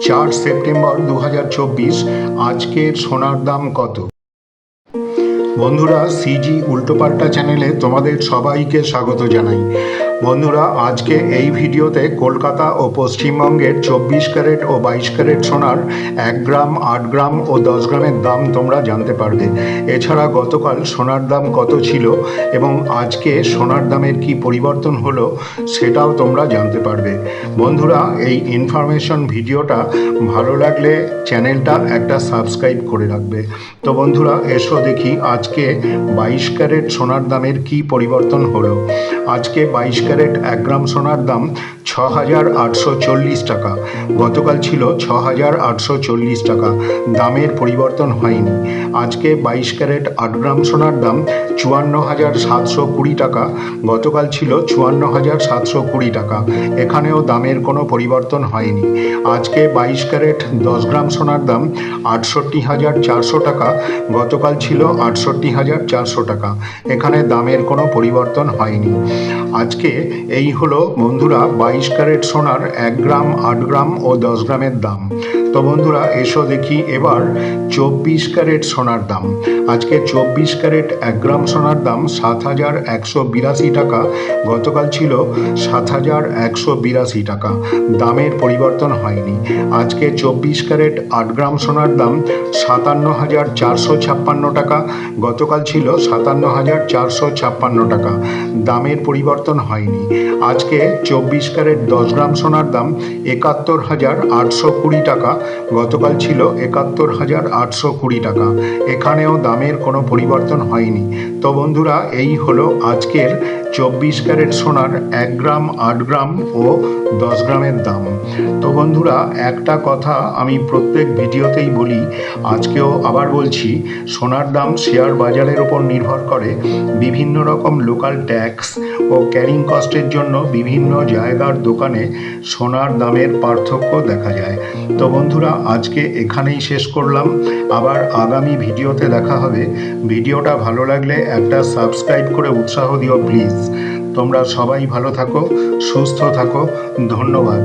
চার সেপ্টেম্বর দু হাজার চব্বিশ। আজকের সোনার দাম কত? বন্ধুরা, সিজি উল্টোপাল্টা চ্যানেলে তোমাদের সবাইকে স্বাগত জানাই। বন্ধুরা, আজকে এই ভিডিওতে কলকাতা ও পশ্চিমবঙ্গের চব্বিশ ক্যারেট ও বাইশ ক্যারেট সোনার এক গ্রাম, আট গ্রাম ও দশ গ্রামের দাম তোমরা জানতে পারবে। এছাড়া গতকাল সোনার দাম কত ছিল এবং আজকে সোনার দামের কি পরিবর্তন হলো সেটাও তোমরা জানতে পারবে। বন্ধুরা, এই ইনফরমেশন ভিডিওটা ভালো লাগলে চ্যানেলটা একটা সাবস্ক্রাইব করে রাখবে। তো বন্ধুরা, এসো দেখি আজকে বাইশ ক্যারেট সোনার দামের কি পরিবর্তন হলো? আজকে বাইশ ক্যারেট এক গ্রাম সোনার দাম ছ হাজার আটশো চল্লিশ টাকা। গতকাল ছিল ছ হাজার আটশো চল্লিশ টাকা। দামের পরিবর্তন হয়নি। আজকে বাইশ ক্যারেট আট গ্রাম সোনার দাম চুয়ান্ন হাজার সাতশো কুড়ি টাকা। গতকাল ছিল চুয়ান্ন হাজার সাতশো কুড়ি টাকা। এখানেও দামের কোনো পরিবর্তন হয়নি। আজকে বাইশ ক্যারেট দশ গ্রাম সোনার দাম আটষট্টি হাজার চারশো টাকা। গতকাল ছিল আটষট্টি হাজার চারশো টাকা। এখানে দামের কোনো পরিবর্তন হয়নি। আজকে এই হলো বন্ধুরা বাইশ ক্যারেট সোনার এক গ্রাম আট গ্রাম ও দশ গ্রামের দাম। তো বন্ধুরা, এসো দেখি এবার চব্বিশ ক্যারেট সোনার দাম। আজকে চব্বিশ ক্যারেট এক গ্রাম সোনার দাম সাত হাজার একশো বিরাশি টাকা। গতকাল ছিল সাত হাজার একশো বিরাশি টাকা। দামের পরিবর্তন হয়নি। আজকে চব্বিশ ক্যারেট আট গ্রাম সোনার দাম সাতান্ন হাজার চারশো ছাপ্পান্ন টাকা। গতকাল ছিল সাতান্ন হাজার চারশো ছাপ্পান্ন টাকা। দামের পরিবর্তন হয়নি। আজকে চব্বিশ ক্যারেট দশ গ্রাম সোনার দাম একাত্তর হাজার আটশো কুড়ি টাকা। গতকাল ছিল একাত্তর হাজার আটশো কুড়ি টাকা। এখানেও দামের কোনো পরিবর্তন হয়নি। তো বন্ধুরা, এই হলো আজকের চব্বিশ ক্যারেট সোনার এক গ্রাম, আট গ্রাম ও দশ গ্রামের দাম। তো বন্ধুরা, একটা কথা আমি প্রত্যেক ভিডিওতেই বলি, আজকেও আবার বলছি, সোনার দাম শেয়ার বাজারের ওপর নির্ভর করে বিভিন্ন রকম লোকাল ট্যাক্স ও ক্যারিং কস্টের জন্য বিভিন্ন জায়গার দোকানে সোনার দামের পার্থক্য দেখা যায়। তো বন্ধুরা, আজকে এখানেই শেষ করলাম। আবার আগামী ভিডিওতে দেখা হবে। ভিডিওটা ভালো লাগলে একটা সাবস্ক্রাইব করে উৎসাহ দিও, প্লিজ। তোমরা সবাই ভালো থাকো, সুস্থ থাকো। ধন্যবাদ।